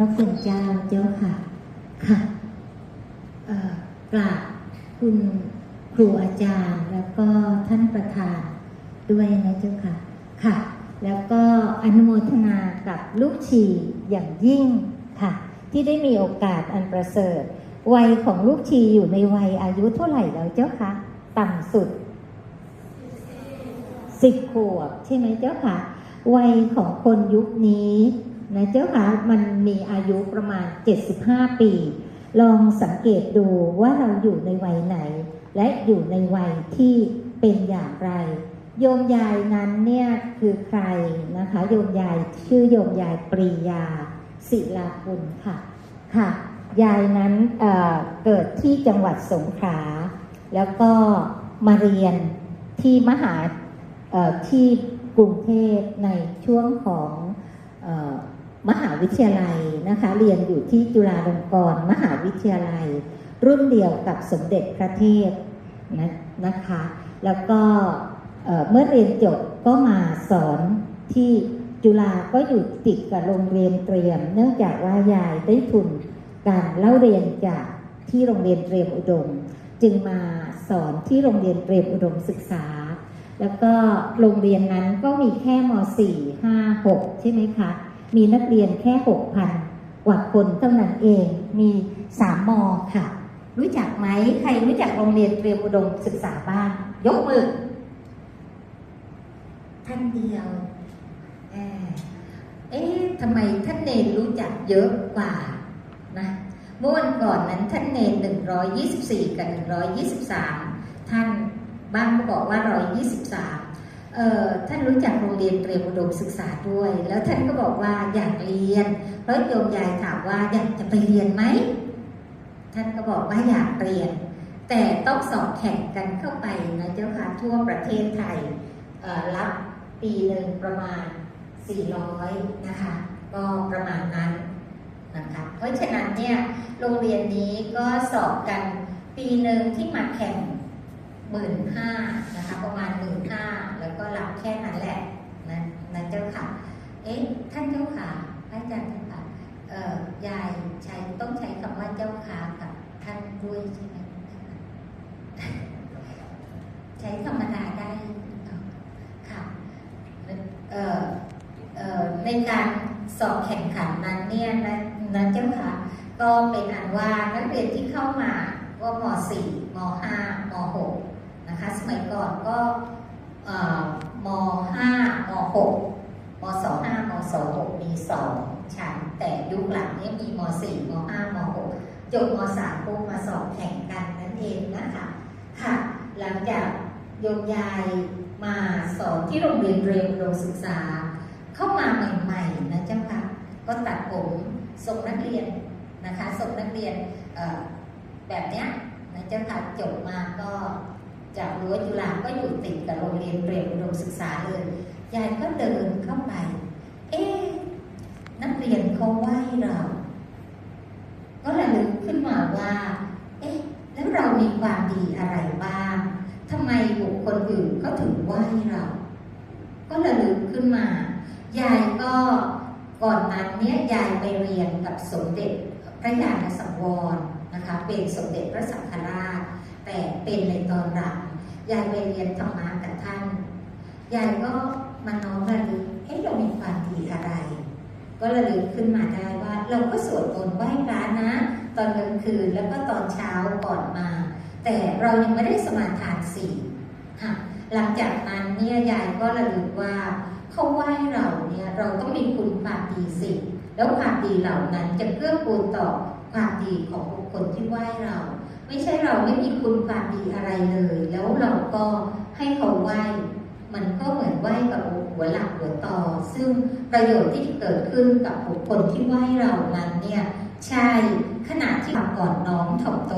พระคุณเจ้าเจ้าค่ะ ค่ะเอ่อกราบคุณครูอาจารย์แล้วก็ท่านประธานด้วยนะเจ้าค่ะ ค่ะ แล้วก็อนุโมทนากับลูกชีอย่างยิ่งค่ะ ที่ได้มีโอกาสอันประเสริฐ วัยของลูกชีอยู่ในวัยอายุเท่าไหร่แล้วเจ้าคะต่ำสุดสิบขวบใช่ไหมเจ้าค่ะวัยของคนยุคนี้ นะเจ้าค่ะมันมีอายุประมาณ 75 ปี ลองสังเกตดูว่าเราอยู่ในวัยไหน และอยู่ในวัยที่เป็นอย่างไร โยมยายนั้นเนี่ยคือใครนะคะโยมยายชื่อโยมยายปรียาศิลาคุณค่ะค่ะยายนั้นเเกิดที่จังหวัดสงขลาแล้วก็มาเรียนที่มหาที่กรุงเทพในช่วงของ มหาวิทยาลัยนะคะ เรียนอยู่ที่จุฬาลงกรณ์มหาวิทยาลัย รุ่นเดียวกับสมเด็จพระเทพนะนะคะ แล้วก็เอ่อเมื่อเรียนจบก็มาสอนที่จุฬาก็อยู่ติดกับโรงเรียนเตรียม เนื่องจากว่ายายได้ทุนการเล่าเรียนจากที่โรงเรียนเตรียมอุดม จึงมาสอนที่โรงเรียนเตรียมอุดมศึกษา แล้วก็โรงเรียนนั้นก็มีแค่ม .4 5 6 ใช่ไหมคะ มีนักเรียนแค่6,000กว่าคนเท่านั้นเอง มี3มค่ะ รู้จักไหมใครรู้จักโรงเรียนเตรียมอุดมศึกษาบ้าง ยกมือ ท่านเดียว เอ่อเอ๊ะทำไมท่านเนรรู้จักเยอะกว่านะเมื่อวันก่อนนั้นท่านเนร124กับ123ท่านบ้างก็บอกว่า123เอ่อ ท่านรู้จักโรงเรียนเตรียมอุดมศึกษาด้วย แล้วท่านก็บอกว่าอยากเรียนเพราะโยมยายถามว่าอยากจะไปเรียนไหมท่านก็บอกว่าอยากเรียน แต่ต้องสอบแข่งกันเข้าไปนะเจ้าค่ะทั่วประเทศไทยเอ่อรับปีหนึ่งประมาณ 400 นะคะก็ประมาณนั้นนะคะเพราะฉะนั้นเนี่ยโรงเรียนนี้ก็สอบกันปีหนึ่งที่มาแข่ง หมื่นห้านะคะประมาณหมื่นห้าแล้วก็รับแค่นั้นแหละนะนะเจ้าค่ะ เอ๊ะท่านเจ้าค่ะพระอาจารย์เจ้าค่ะเอ่อยายใช้ต้องใช้คำว่าเจ้าค่ะกับท่านด้วยใช่ไหมใช้ธรรมดาได้ค่ะเอ่อเอ่อในการสอบแข่งขันนั้นเนี่ยนะนะเจ้าค่ะก็เป็นอันว่านักเรียนที่เข้ามาก็ม .4 ม .5 ม .6 นะคะ สมัยก่อนก็ม .5 ม .6 ม .25 ม .26 มี2ชั้นแต่ยุคหลังเนี่ยมีม .4 ม .5 ม .6 จบม .3 ปุ๊บมาสอบแข่งกันนั่นเองนะคะค่ะ หลังจากโยมยายมาสอนที่โรงเรียนเตรียมอุดมศึกษา เข้ามาใหม่ๆนะเจ้าค่ะก็ตัดผมส่งนักเรียนนะคะส่งนักเรียนแบบเนี้ยนะเจ้าค่ะจบมาก็ รั้วจุฬาก็อยู่ติดกับโรงเรียนเตรียมอุดมศึกษาเลย ยายก็เดินเข้าไป เอ๊ะนักเรียนเขาไหว้เรา ก็ระลึกขึ้นมาว่า เอ๊ะ แล้วเรามีความดีอะไรบ้างทำไมบุคคลอื่นเขาถึงไหว้เรา ก็ระลึกขึ้นมา ยายก็ก่อนนั้นเนี่ยยายไปเรียนกับสมเด็จพระญาณสังวรนะคะ เป็นสมเด็จพระสังฆราช แต่เป็นในตอนหลัง ยายไปเรียนธรรมะกับท่านยายก็มาน้อมระลึกเอ๊ะเรามีความดีอะไร ก็ระลึกขึ้นมาได้ว่า เราก็สวดมนต์ไหว้พระนะ ตอนกลางคืนแล้วก็ตอนเช้าก่อนมา แต่เรายังไม่ได้สมาทานสี่ค่ะหลังจากนั้นเนี่ยยายก็ระลึกว่าเขาไหว้เราเนี่ยเราต้องมีคุณความดีสิ แล้วความดีเหล่านั้นจะเกื้อกูลต่อความดีของบุคคลที่ไหว้เรา ไม่ใช่เราไม่มีคุณความดีอะไรเลย แล้วเราก็ให้เขาไหว้มันก็เหมือนไหว้กับหัวหลักหัวต่อ ซึ่งประโยชน์ที่เกิดขึ้นกับบุคคลที่ไหว้เรานั้นเนี่ยใช่ขณะที่ก่อนน้อมถ่อมตน